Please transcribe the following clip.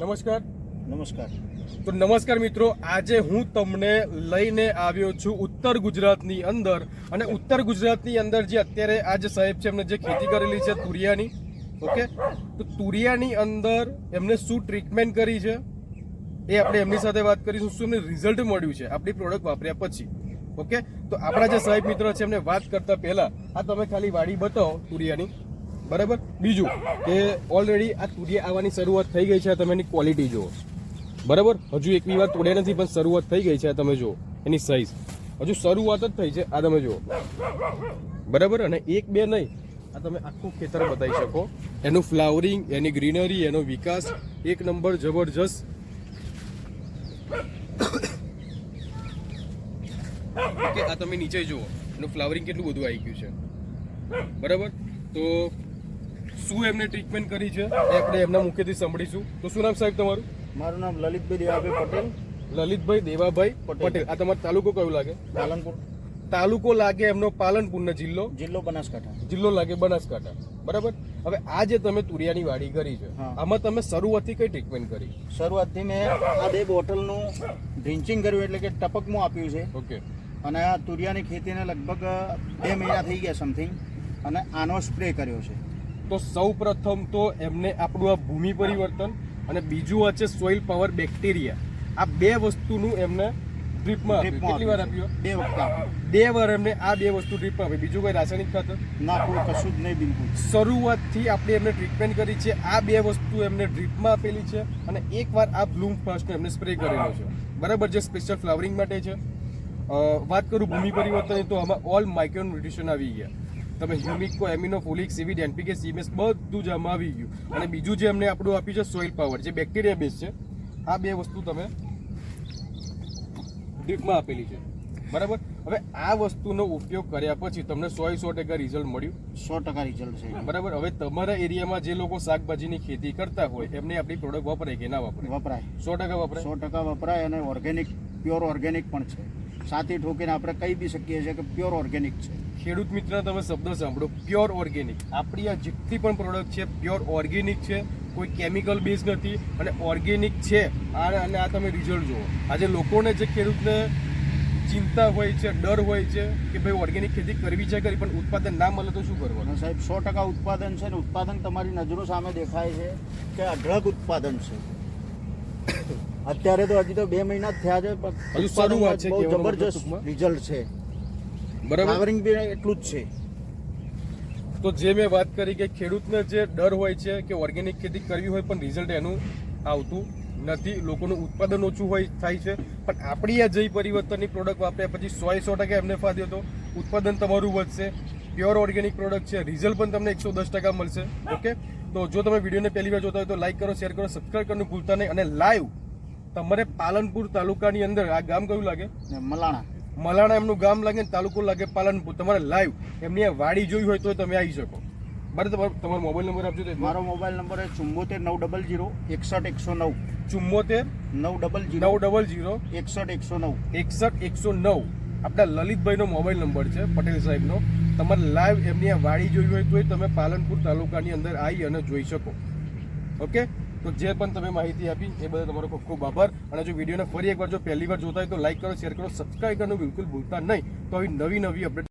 નમસ્કાર. નમસ્કાર. તો નમસ્કાર મિત્રો આજે હું તમને લઈને આવ્યો છું ઉત્તર ગુજરાતની અંદર. અને ઉત્તર ગુજરાતની અંદર જે અત્યારે આ જે સાહેબ છે એમને જે ખેતી કરેલી છે તુરિયાની ઓકે? તો તુરિયાની અંદર એમને શું ટ્રીટમેન્ટ કરી છે? એ આપણે એમની સાથે વાત કરીશું. શું એમને રિઝલ્ટ મળ્યું છે? આપણી પ્રોડક્ટ વાપર્યા પછી. ઓકે? તો આપણા જે સાહેબ મિત્રો છે એમને વાત કરતા પહેલા આ તમે ખાલી વાડી બતાવો તુરિયાની. બરાબર? બીજું કે ઓલરેડી આ તુરિયા આવવાની શરૂઆત થઈ ગઈ છે તમે એની ક્વોલિટી જુઓ. બરાબર? હજુ એકની વાર તોડ્યા નથી, પણ શરૂઆત થઈ ગઈ છે તમે જુઓ. એની સાઈઝ હજુ શરૂઆત જ થઈ છે, આ તમે જુઓ. બરાબર? અને એક બે નહીં, આ તમે આખું ખેતર બતાવી શકો. એનું ફ્લાવરિંગ એની ગ્રીનરી એનો વિકાસ, એક નંબર જબરજસ્ત. ઓકે આ તમે નીચે જુઓ, એનું ફ્લાવરિંગ કેટલું બધું આવી ગયું છે. બરાબર? તો શું એમને ટ્રીટમેન્ટ કરી છે? એ આપણે એમના મુખ્યથી સાંભળીશું. તો શું નામ સાહેબ તમારું? મારું નામ લલિતભાઈ દેવાભાઈ પટેલ. લલિતભાઈ દેવાભાઈ પટેલ. આ તમારો તાલુકો કયો લાગે? પાલનપુર. તાલુકો લાગે એમનો પાલનપુરનો જિલ્લો? જિલ્લો બનાસકાંઠા. જિલ્લો લાગે બનાસકાંઠા. બરાબર? હવે આ જે તમે તુરિયાની વાડી કરી છે. આમાં તમે શરૂઆતથી કઈ ટ્રીટમેન્ટ કરી? શરૂઆતથી મેં આ બે બોટલનું ડ્રિન્ચિંગ કર્યું એટલે કે ટપકમાં આપ્યું છે. ઓકે. અને આ તુરિયાની ખેતીને લગભગ બે મહિના થઈ ગયા સમથિંગ અને આનો સ્પ્રે કર્યો છે. તો સૌ પ્રથમ તો એમને આપણું આ ભૂમિ પરિવર્તન અને બીજું છે સોઇલ પાવર બેક્ટેરિયા આ બે વસ્તુનું એમને ડ્રીપમાં કેટલી વાર આપ્યું આપ્યું? બે વખત બે વાર એમને આ બે વસ્તુ ડ્રીપમાં આપી. બીજું કોઈ રાસાયણિક ખાતર? ના કોઈ કશું જ નહીં બિલકુલ. શરૂઆતથી આપણે એમને ટ્રીટમેન્ટ કરી છે. આ બે વસ્તુ એમને ડ્રીપમાં આપેલી છે અને એકવાર આ બ્લૂમ ફાસ્ટનો એમને સ્પ્રે કરેલો છે. બરાબર જે સ્પેશિયલ ફ્લાવરિંગ માટે છે. વાત કરું ભૂમિ પરિવર્તન તો આમાં ઓલ માઇક્રો ન્યુટ્રિશન આવી ગયા. તમે હ્યુમિકો એમિનો ફોલિક સીવિડ એનપીકે સીમેસ બધું જ આમાં આવી ગયું. અને બીજું જે એમને આપણું આપ્યું છે સોઇલ પાવર જે બેક્ટેરિયા બેઝ છે આ બે વસ્તુ તમે ડ્રીપમાં આપેલી છે. બરાબર? હવે આ વસ્તુનો ઉપયોગ કર્યા પછી તમને સો સો ટકા રિઝલ્ટ મળ્યું. સો ટકા રિઝલ્ટ છે. બરાબર? હવે તમારા એરિયામાં જે લોકો શાકભાજીની ખેતી કરતા હોય એમને આપણી પ્રોડક્ટ વપરાય કે ના વપરાય? વપરાય. સો ટકા વપરાય? સો ટકા વપરાય અને ઓર્ગેનિક પ્યોર ઓર્ગેનિક પણ છે. સાથી ઠોકીને આપણે કહી બી શકીએ છીએ કે પ્યોર ઓર્ગેનિક છે. ખેડૂત મિત્ર તમે શબ્દ સાંભળો. પ્યોર ઓર્ગેનિક આપણી આ જેટલી પણ પ્રોડક્ટ છે પ્યોર ઓર્ગેનિક છે. કોઈ કેમિકલ બેઝ નથી અને ઓર્ગેનિક છે. આ અને આ તમે રિઝલ્ટ જુઓ. આજે લોકોને જે ખેડૂતને ચિંતા હોય છે ડર હોય છે કે ભાઈ ઓર્ગેનિક ખેતી કરવી છે કરી પણ ઉત્પાદન ના મળે તો શું કરવાનું? સાહેબ સો ટકા ઉત્પાદન છે ને ઉત્પાદન તમારી નજરો સામે દેખાય છે કે અઢળક ઉત્પાદન છે. અત્યારે તો હજી તો બે મહિના જ થયા છે પણ હજુ શરૂઆત છે બહુ જબરજસ્ત રિઝલ્ટ છે. બરાબર. ફ્લાવરિંગ બી એટલું જ છે. તો જે મેં વાત કરી કે ખેડૂતને જે ડર હોય છે કે ઓર્ગેનિક ખેતી કરવી હોય પણ રિઝલ્ટ એનું આવતું નથી લોકોનું ઉત્પાદન ઓછું હોય થાય છે. પણ આપણી આ જય પરિવર્તનની પ્રોડક્ટ વાપર્યા પછી સો સો ટકા એમને ફાદ્યો તો ઉત્પાદન તમારું વધશે. પ્યોર ઓર્ગેનિક પ્રોડક્ટ છે રિઝલ્ટ પણ તમને એકસો દસ ટકા મળશે. ઓકે તો જો તમે વિડીયોને પહેલી વાર જોતા હોય તો લાઈક કરો શેર કરો સબસ્ક્રાઈબ કરવાનું ભૂલતા નહીં અને લાઈવ તમારે પાલનપુર તાલુકાની અંદર આ ગામ કયું લાગે? મલાણા. મલાણા એમનું ગામ લાગે ને તાલુકો લાગે પાલનપુર. તમારે લાઈવ એમની વાડી જોઈ હોય તો તમે આવી શકો. બરાબર તમારો મોબાઈલ નંબર આપજો તો મારો મોબાઈલ નંબર ચુમ્મોતેર નવ ડબલ જીરો એકસઠ એકસો નવ. ચુમ્મોતેર નવ ડબલ નવ ડબલ જીરો એકસઠ એકસો નવ. એકસઠ એકસો નવ. આપણા લલિતભાઈનો મોબાઈલ નંબર છે પટેલ સાહેબનો. તમારે લાઈવ એમની આ વાડી જોઈ હોય તોય તમે પાલનપુર તાલુકાની અંદર આવી અને જોઈ શકો. ઓકે તો જે પણ તમે માહિતી આપી, એ બદલ તમારો ખૂબ ખૂબ આભાર. અને જો વિડીયોને ફરી એકવાર જો પહેલી વાર જોતા હોય તો લાઈક કરો શેર કરો સબસ્ક્રાઈબ કરવાનું બિલકુલ ભૂલતા નહીં. તો આવી નવી નવી અપડેટ